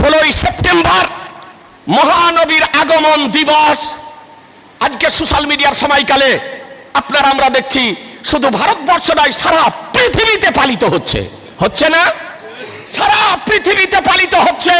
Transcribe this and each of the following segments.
ষোলোই সেপ্টেম্বর মহানবীর আগমন দিবস। আজকে সোশ্যাল মিডিয়ার সময়কালে আপনারা, আমরা দেখছি, শুধু ভারতবর্ষ নয়, সারা পৃথিবীতে পালিত হচ্ছে। হচ্ছে না? সারা পৃথিবীতে পালিত হচ্ছে।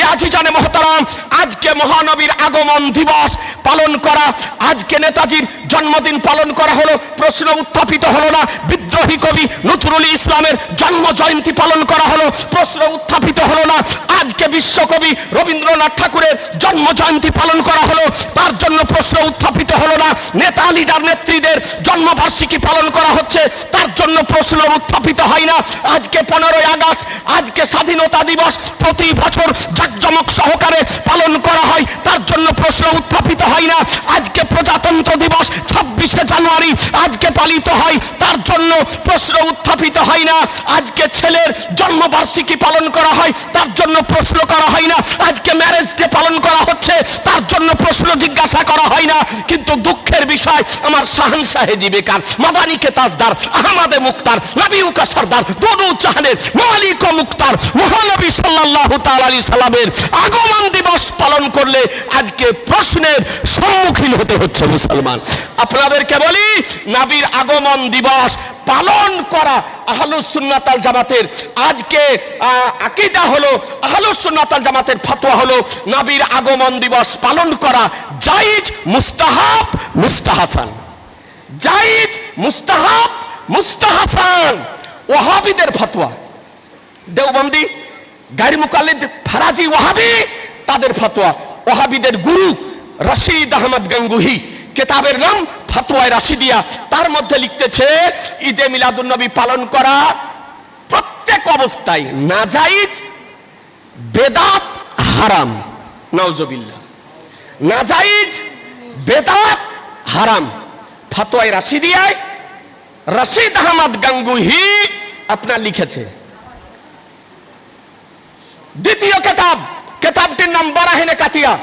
এ আজি জানে মহতারাম, আজকে মহানবীর আগমন দিবস পালন করা। আজকে নেতাজির জন্মদিন পালন করা হলো, প্রশ্ন উত্থাপিত হলো না। বিদ্রোহী কবি নজরুল ইসলামের জন্ম জয়ন্তী পালন করা হলো, প্রশ্ন উত্থাপিত হলো না। আজকে বিশ্বকবি রবীন্দ্রনাথ ঠাকুরের জন্ম জয়ন্তী পালন করা হলো, তার জন্য প্রশ্ন উত্থাপিত হলো না। নেতা লিডার নেত্রীদের জন্মবার্ষিকী পালন করা হচ্ছে, তার জন্য প্রশ্ন উত্থাপিত হয় না। আজকে পনেরোই আগস্ট, আজকে স্বাধীনতা দিবস প্রতি বছর জাকজমক সহকারে পালন করা হয়। তার জন্য প্রশ্ন উত্থাপিত হয় না। আজকে প্রজাতন্ত্র দিবস, ছাব্বিশে জানুয়ারি আজকে পালিত হয়। তার জন্য প্রশ্ন উত্থাপিত হয় না। আজকে ছেলের জন্মবার্ষিকী পালন করা হয়। তার জন্য প্রশ্ন করা হয় না। আজকে ম্যারেজ ডে পালন করা হচ্ছে। তার জন্য প্রশ্ন জিজ্ঞাসা করা হয় না। কিন্তু দুঃখের বিষয়, আমার শাহান সাহেজি বেকার মাদানিকে তাজদার, আহমাদে মুক্তার, নবীউকা সর্দার, দনু চাহানের মালিক ও মুক্তার মহানবী সাল্লাল্লাহু তাআলা আলাইহি সাল্লামের আগমন দিবস পালন করলে আজকে প্রশ্নের সম্মুখীন হতে হচ্ছে মুসলমান। আপনাদেরকে বলি, নবীর আগমন দিবস পালন করা আহলুস সুন্নাতাল জামাতের আজকে আকীদা হলো, আহলুস সুন্নাতাল জামাতের ফতোয়া হলো নবীর আগমন দিবস পালন করা জায়েজ, মুস্তাহাব, মুস্তাহাসান। জায়েজ, মুস্তাহাব, মুস্তাহাসান। ওহাবিদের ফতোয়া। দেওবন্দি, গাড়ি মুকাল্লিদ ফারাজি ওয়াহাবি, তাদের ফতোয়া। ওহাবিদের গুরু রশিদ আহমদ গঙ্গুহি। কেতাবের নাম ফতোয়ায় রাশিদিয়া। তার মধ্যে লিখতেছে, ঈদে মিলাদুন নবী পালন করা প্রত্যেক অবস্থায় নাজাইজ, বেদাত হারাম। নওজবিল্লাহ নাজাইজ, বেদাত হারাম। ফতোয়ায় রাশিদিয়ায় রশিদ আহমদ গঙ্গুহি আপনার লিখেছে। দ্বিতীয় কেতাব, কেতাবটির নাম বারাহিনে কাতিয়া।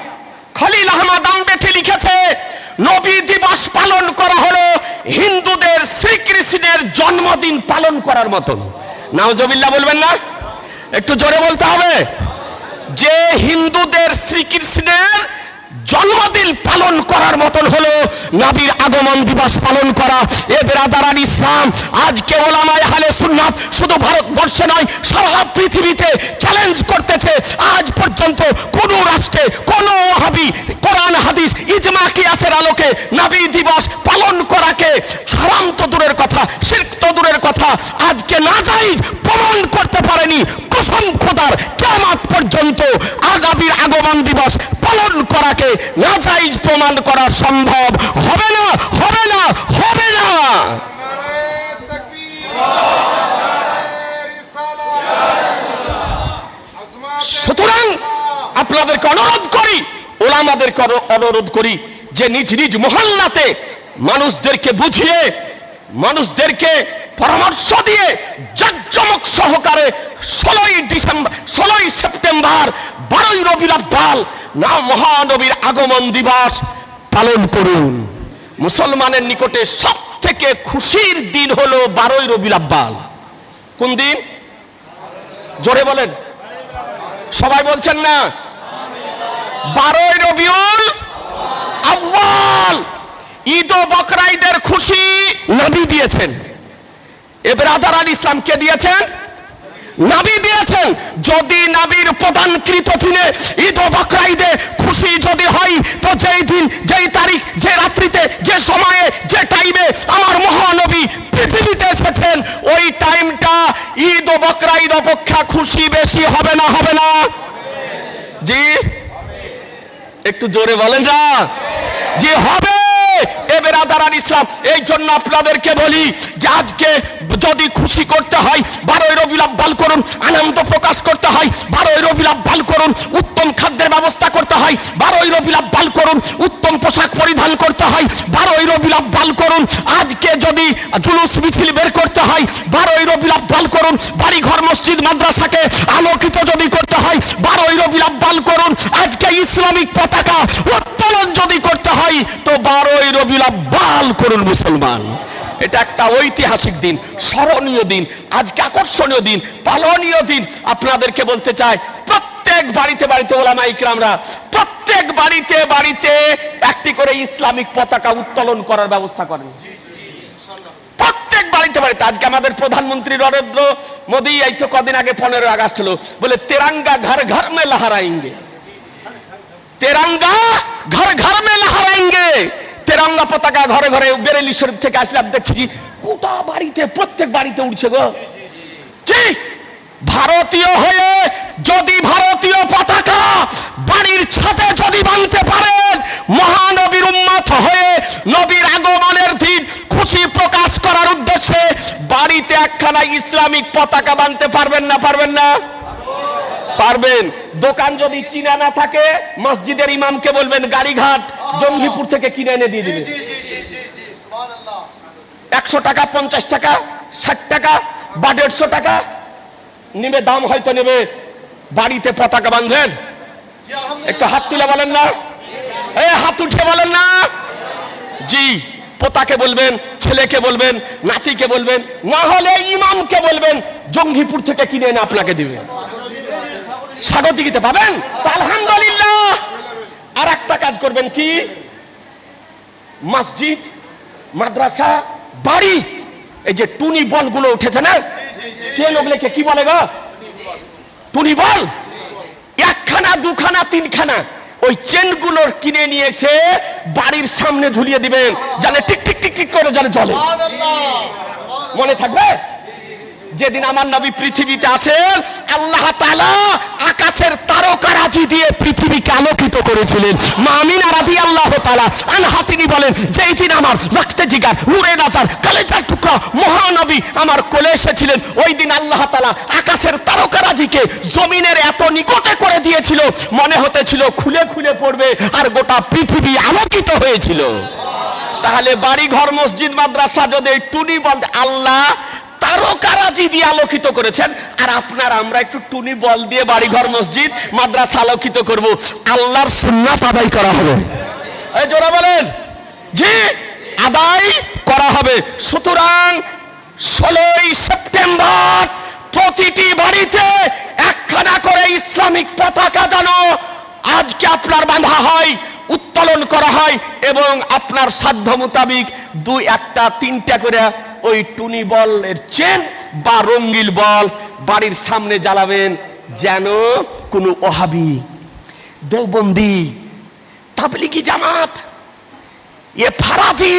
খলিল আহমদ আম্বেঠি লিখেছে, নবী দিবস পালন করা হলো হিন্দুদের শ্রীকৃষ্ণের জন্মদিন পালন করার মতন। নাওজবিল্লাহ বলবেন না? একটু জোরে বলতে হবে। যে হিন্দুদের শ্রীকৃষ্ণের জন্মদিন পালন করার মতন হলো নবীর আগমন দিবস পালন করা। এ বেরাদারান ইসলাম, আজকে ওলামায় হালে সুন্নাত আপনাদেরকে অনুরোধ করি, ওলামাদেরকে অনুরোধ করি যে নিজ নিজ মহল্লাতে মানুষদেরকে বুঝিয়ে, মানুষদেরকে পরামর্শ দিয়ে জাকজমক সহকারে ষোলোই ডিসেম্বর ষোলোই সেপ্টেম্বর, বারোই রবির আব্বাল না মহানবীর আগমন দিবস পালন করুন। মুসলমানের নিকটে সব থেকে খুশির দিন হলো বারোই রবির আব্বাল। কোন দিন? জোরে বলেন। সবাই বলছেন না? বারোই রবিউল আউয়াল। ঈদ ও বকরা ঈদের খুশি নবী দিয়েছেন। এবার আদার আল ইসলামকে দিয়েছেন? নাবি দিয়েছেন। যদি নাবির প্রদানকৃত দিনে ঈদ ও বকরা ঈদে খুশি যদি হয়, তো যেই দিন, যেই তারিখ, যে রাত্রিতে, যে সময়ে, যে টাইমে আমার মহানবী পৃথিবীতে এসেছেন, ওই টাইমটা ঈদ ও বকরা ঈদ অপেক্ষা খুশি বেশি হবে না হবে না। জি? একটু জোরে বলেন না। যে হবে এবার আদারান এই জন্য আপনাদেরকে বলি যে আজকে যদি খুশি করতে হয়, বারোই রবি আব্বাল করুন, আনন্দ প্রকাশ করতে হয়, বারোই রবি আব্বাল করুন, উত্তম খাদ্যের ব্যবস্থা করতে হয়, বারোই রবি আব্বাল করুন, উত্তম পোশাক পরিধান করতে হয়, বারোই রবি আব্বাল করুন, আজকে যদি জুলুস মিছিল বের করতে হয়, বারোই রবি আব্বাল করুন বাড়ি ঘর মসজিদ, মাদ্রাসাকে আলোকিত করতে হয়। বারোই রবি আব্বাল করুন। আজকে ইসলামিক পতাকা উত্তোলন যদি করতে হয়, তো বারোই রবি আব্বাল করুন মুসলমান। এটা একটা ঐতিহাসিক দিন, স্মরণীয় দিন, আজকে আকর্ষণীয় দিন, পালনীয় দিন। আপনাদেরকে বলতে চাই, প্রত্যেক বাড়িতে বাড়িতে ওলামা ইকরামরা, প্রত্যেক বাড়িতে বাড়িতে একটি করে ইসলামিক পতাকা উত্তোলন করার ব্যবস্থা করেন। বাড়িতে পারে আজকে আমাদের প্রধানমন্ত্রী নরেন্দ্র মোদী এই তো কদিন আগে পনেরো আগস্ট হলো। বলে, তেরাঙ্গা ঘর ঘর মে লহরাইঙ্গে তেরাঙ্গা ঘর ঘর মে লহরাইঙ্গে তেরাঙ্গা পতাকা ঘরে ঘরে বেরেলি শরীফ থেকে আসলাম দেখছি গোটা বাড়িতে, প্রত্যেক বাড়িতে উঠছে গো। জি ভারতীয় হয়ে যদি ভারতীয় পতাকা বাড়ির ছাদে যদি বানতে পারেন, মহানবীর উম্মত হয়ে নবী ইসলামিক পতাকা বানতে পারবেন না পারবেন না? পারবেন। দোকান যদি চিনা না থাকে মসজিদের ইমামকে বলবেন গাড়িঘাট জঙ্গিপুর থেকে কিনে এনে দিয়ে দিবেন একশো টাকা পঞ্চাশ টাকা ষাট টাকা বা দেড়শো টাকা নিবে দাম হয়তো নেবে। বাড়িতে পতাকা বাঁধবেন? একটু হাত তুলে বলেন না। এ হাত উঠে বলেন না। জি। পোতাকে বলবেন, ছেলেকে বলবেন, নাতিকে বলবেন, না হলে ইমামকে বলবেন, জঙ্গিপুর থেকে কিনে এনে আপনাকে দিবে। স্বাগতিকিতে পাবেন? আলহামদুলিল্লাহ। আর একটা কাজ করবেন কি? মসজিদ, মাদ্রাসা, বাড়ি, এই যে টুনি বলগুলো উঠেছে না? চেন ওগুলোকে কি বলে গো? টুনি বল? একখানা, দুখানা, তিনখানা। ওই চেনগুলোর কিনে নিয়ে এসে বাড়ির সামনে ঝুলিয়ে দিবেন। জানে টিক টিক টিক টিক করে জানে জলে। মনে থাকবে? যেদিন আমার নবী পৃথিবীতে আসেন, আল্লাহ তাআলা আকাশের তারকারাজি দিয়ে পৃথিবীকে আলোকিত করেছিলেন। মামিনা রাদি আল্লাহ তাআলা আনহা, তিনি বলেন, যেই আমার রক্তে জিগার, নূরে নাজার, কালেজার টুকরা মহানবী আমার কোলে এসেছিলেন, ওই দিন আল্লাহ তাআলা আকাশের তারকারাজিকে জমিনের এত নিকটে করে দিয়েছিল, মনে হতেছিল খুলে খুলে পড়বে আর গোটা পৃথিবী আলোকিত হয়েছিল। তাহলে বাড়ি ঘর মসজিদ, মাদ্রাসা যদি টুনি বলতে আল্লাহ তারকারাজি দিয়ে আলোকিত করেছেন। আর আপনার আমরা একটু টুনি বল দিয়ে বাড়িঘর, মসজিদ, মাদ্রাসা আলোকিত করব। আল্লাহর সুন্নাত আদায় করা হবে। এই জোরা বলেন। জি, আদায় করা হবে। সুতরাং ষোলোই সেপ্টেম্বর প্রতিটি বাড়িতে একখানা করে ইসলামিক পতাকা যেন আজকে আপনার বাঁধা হয়, উত্তোলন করা হয় এবং আপনার সাধ্য মোতাবিক দুই একটা, তিনটা করে ওই টুনি বলের চেন বা রঙ্গিল বল বাড়ির সামনে জ্বালাবেন যেন কোনো ওহাবি, দেওবন্দি, তাবলিগি জামাত, এ ফারাজি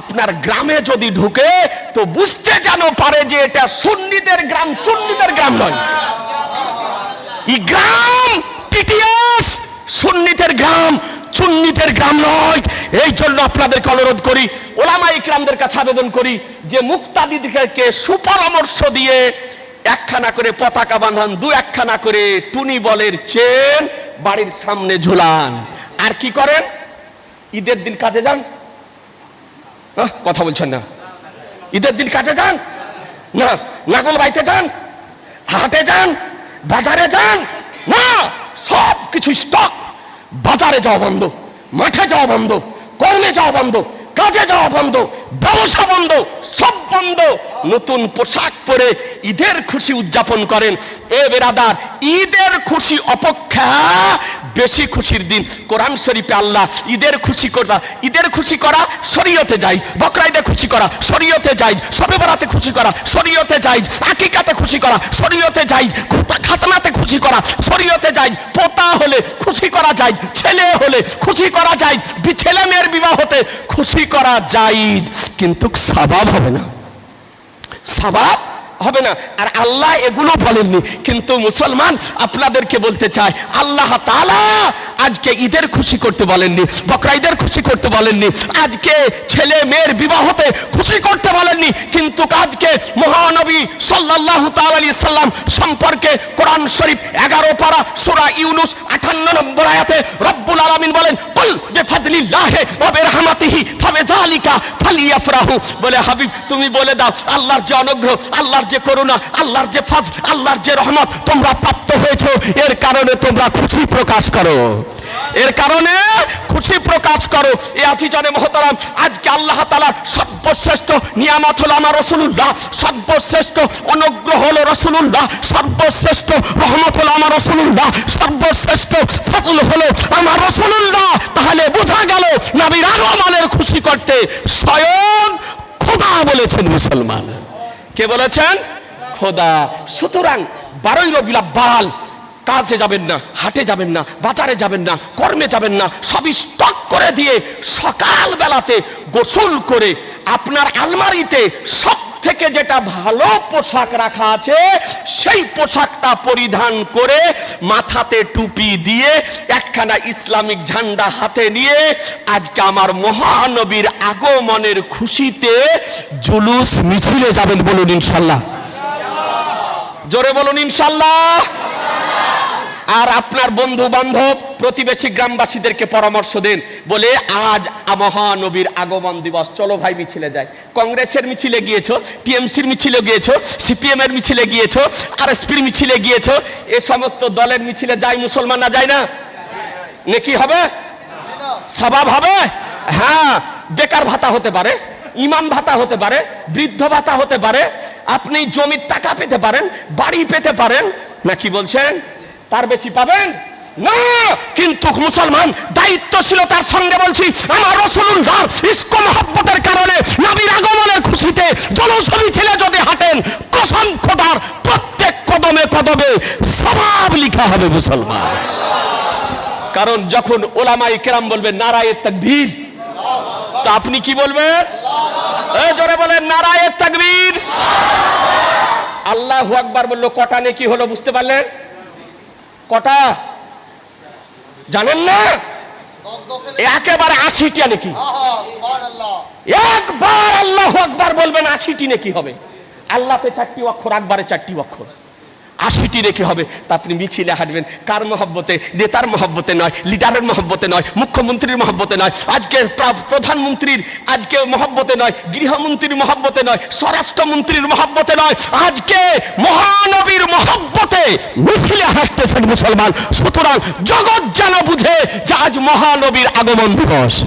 আপনার গ্রামে যদি ঢুকে তো বুঝতে যেন পারে যে এটা সুন্নিদের গ্রাম চুন্নিদের গ্রাম নয়। এই গ্রাম, টিটিএস সুন্নিতের গ্রাম চুন্নিতের গ্রাম নয়। এই জন্য আপনাদেরকে অনুরোধ করি, ওলামা ইকরামদের কাছে আবেদন করি যে মুক্তাদিদিকে সুপরামর্শ দিয়ে একখানা করে পতাকা বাঁধান, দু একখানা করে টুনি বলের চেন বাড়ির সামনে ঝুলান। আর কি করেন? ঈদের দিন কাজে যান। কথা বলছেন না। ঈদের দিন কাজে যান? না নাগল বাইতে যান? হাটে যান? বাজারে যান? না সব কিছু স্টক বাজারে যাওয়া বন্ধ, মাঠে যাওয়া বন্ধ। কর্মে যাওয়া বন্ধ কাজে যাওয়া বন্ধ ব্যবসা বন্ধ সব বন্ধ। নতুন পোশাক পরে ঈদের খুশি উদযাপন করেন। এ বেরাদার, ঈদের খুশি অপেক্ষা বেশি খুশির দিন। কোরআন শরীফে আল্লাহ ঈদের খুশি করা ঈদের খুশি করা শরীয়তে যাই বকরাইদে খুশি করা শরীয়তে যাই সবে বরাতে খুশি করা শরীয়তে যাই আকিকাতে খুশি করা শরীয়তে যাই খাতনাতে খুশি করা শরীয়তে যাই পোতা হলে খুশি করা যায় ছেলে হলে খুশি করা যায় ছেলে মেয়ের বিবাহতে খুশি করা যায় কিন্তু সাবাব হবে না। সবাব হবে না। আর আল্লাহ এগুলো বলেননি। কিন্তু মুসলমান আপনাদেরকে বলতে চায়, আল্লাহ তাআলা আজকে ঈদের খুশি করতে বলেননি বকরা ঈদের খুশি করতে বলেননি। আজকে ছেলে মেয়ের বিবাহতে বলেননি কিন্তু আজকে মহানবী তাআলা আলাইহি সাল্লাম সম্পর্কে কোরআন শরীফ এগারো পারা সূরা ইউনুস আটান্ন নম্বর আয়াতে রব্বুল আলামিন বলেন, কুল ফালিয়াফরাহু। বলে, হাবিব, তুমি বলে দাও, আল্লাহর যে অনুগ্রহ, আল্লাহর যে করুণা, আল্লাহর যে আল্লাহর যে রহমত তোমরা প্রাপ্ত হয়েছো, এর কারণে তোমরা খুশি প্রকাশ করো। এর কারণে খুশি প্রকাশ করো। এ আছি জানে মহতারাম, আজকে আল্লাহ তালা সর্বশ্রেষ্ঠ নিয়ামত হলো আমার রসুল্লাহ সর্বশ্রেষ্ঠ, অনুগ্রহ হলো রসুল্লাহ সর্বশ্রেষ্ঠ, রহমত হলো আমার রসুল্লাহ সর্বশ্রেষ্ঠ, ফজল হলো আমার রসুল্লাহ তাহলে বোঝা গেল নবীর আগমনের খুশি করতে স্বয়ং খোদা বলেছেন মুসলমান। কে বলেছেন? খোদা। সুতরাং বারোই রবিলা বাল কাজে যাবেন না, হাটে যাবেন না, বাজারে যাবেন না, কর্মে যাবেন না, সবই স্টক করে দিয়ে সকাল বেলাতে গোসল করে আপনার আলমারিতে সব থেকে যেটা ভালো পোশাক রাখা আছে, সেই পোশাকটা পরিধান করে মাথাতে টুপি দিয়ে একখানা ইসলামিক ঝান্ডা হাতে নিয়ে আজকে আমার মহানবীর আগমনের খুশিতে জুলুস মিছিলে যাবেন বলুন ইনশাল্লাহ। জোরে বলুন ইনশাল্লাহ। আর আপনার বন্ধু বান্ধব প্রতিবেশী গ্রামবাসীদেরকে পরামর্শ দেন। বলে, আজ মহানবীর আগমন দিবস। চলো ভাই, মিছিলে যায় কংগ্রেসের মিছিলে গিয়েছো, টিএমসির মিছিলে গিয়েছো সিপিএম এর মিছিলে গিয়েছো আর এসপির মিছিলে গিয়েছো, এ সমস্ত দলের মিছিলে যায় মুসলমান না যায় না? নেকি হবে? স্বভাব হবে? হ্যাঁ বেকার ভাতা হতে পারে, ইমাম ভাতা হতে পারে, বৃদ্ধ ভাতা হতে পারে, আপনি জমির টাকা পেতে পারেন, বাড়ি পেতে পারেন। না কি বলছেন? তার বেশি পাবেন? না, কিন্তু মুসলমান, দায়িত্বশীলতার সঙ্গে বলছি, আমার রসুল্লাহ ইস্কো মহব্বতের কারণে নবীর আগমনের খুশিতে জনসভী ছেলে যদি হাঁটেন, কসম খোদার, প্রত্যেক কদমে কদমে স্বভাব লিখা হবে মুসলমান। কারণ যখন ওলামাই কেরাম বলবেন, নারায়ে তাকবীর, তা আপনি কি বলবেন? জোরে বলেন, নারায়ে তাকবীর। আল্লাহু আকবার বলল, কটা নেকি হলো বুঝতে পারলেন? কটা? জানেন না? একেবারে আশিটা নাকি? একবার আল্লাহ আকবার বলবেন আশিটি নাকি হবে। আল্লাহতে চারটি অক্ষর আকবারে চারটি অক্ষর। আশিটি রেখে হবে। তা আপনি মিছিলে হাঁটবেন। কার মহব্বতে? নেতার মহব্বতে নয়, লিডারের মহব্বতে নয়, মুখ্যমন্ত্রীর মহব্বতে নয়। আজকে প্রধানমন্ত্রীর, আজকে মহব্বতে নয়, গৃহমন্ত্রীর মহব্বতে নয়, স্বরাষ্ট্রমন্ত্রীর মহব্বতে নয়। আজকে মহানবীর মহব্বতে মিছিলে হাঁটতেছেন মুসলমান। সুতরাং জগৎ যেন বুঝে যে আজ মহানবীর আগমন দিবস।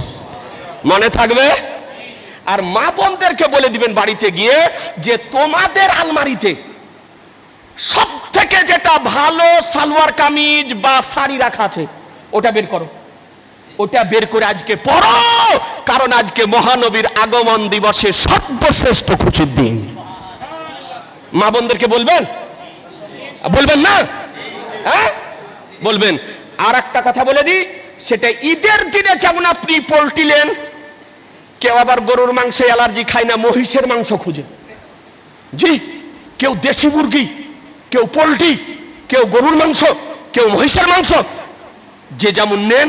মনে থাকবে? আর মা বোনদেরকে বলে দিবেন বাড়িতে গিয়ে যে তোমাদের আলমারিতে সব থেকে যেটা ভালো সালোয়ার কামিজ বা শাড়ি রাখা আছে, ওটা বের করো। ওটা বের করে আজকে পড়ো, কারণ আজকে মহানবীর আগমন দিবসে সর্বশ্রেষ্ঠ খুশির দিন। মা বোনদেরকে বলবেন? বলবেন না? হ্যাঁ? বলবেন। আর একটা কথা বলে দিই, সেটা ঈদের দিনে যেমন আপনি পোল্টিলেন কেউ আবার গরুর মাংসে অ্যালার্জি খায় না, মহিষের মাংস খুঁজে। জি, কেউ দেশি মুরগি কেউ পোলট্রি, কেউ গরুর মাংস, কেউ মহিষের মাংস, যে যেমন নেন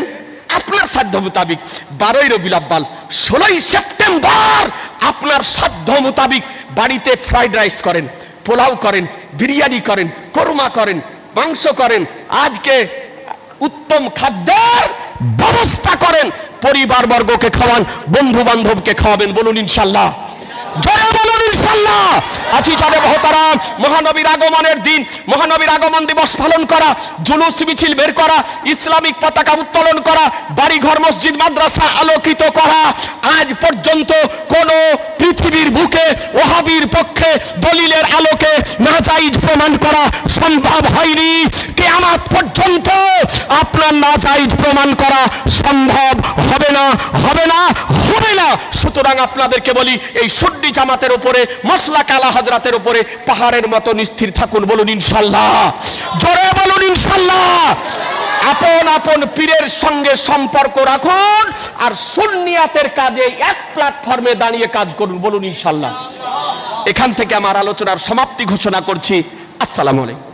আপনার সাধ্য মোতাবিক বারোই রবিল আব্বাল, ষোলোই সেপ্টেম্বর আপনার সাধ্য মোতাবিক বাড়িতে ফ্রাইড রাইস করেন, পোলাও করেন, বিরিয়ানি করেন, কোরমা করেন, মাংস করেন, আজকে উত্তম খাদ্যের ব্যবস্থা করেন পরিবার বর্গকে খাওয়ান বন্ধু বান্ধবকে খাওয়াবেন, বলুন ইনশাল্লাহ। জয় আছি যাবে মহতারাম। মহানবীর আগমনের দিন। মহানবীর আগমন দিবস পালন করা, জুলুস, মিছিল বের করা, ইসলামিক পতাকা উত্তোলন করা, বাড়িঘর, মসজিদ, মাদ্রাসা আলোকিত করা। আজ পর্যন্ত কোন পৃথিবীর বুকে ওহাবির পক্ষে দলিলের আলোকে নাজাইজ প্রমাণ করা সম্ভব হয়নি। কেয়ামাত পর্যন্ত আপনার নাজাইজ প্রমাণ করা সম্ভব হবে না হবে না। সুতরাং আপনাদেরকে বলি, এই সুড্ডি জামাতের উপরে, মশলা কালা হজরাতের উপরে পাহাড়ের মতো স্থির থাকুন বলুন ইনশাল্লাহ জোরে বলুন ইনশাল্লাহ আপন আপন পীরের সঙ্গে সম্পর্ক রাখুন আর সুন্নিয়াতের কাজে এক প্ল্যাটফর্মে দাঁড়িয়ে কাজ করুন বলুন ইনশাল্লাহ এখান থেকে আমার আলোচনার সমাপ্তি ঘোষণা করছি। আসসালামু আলাইকুম।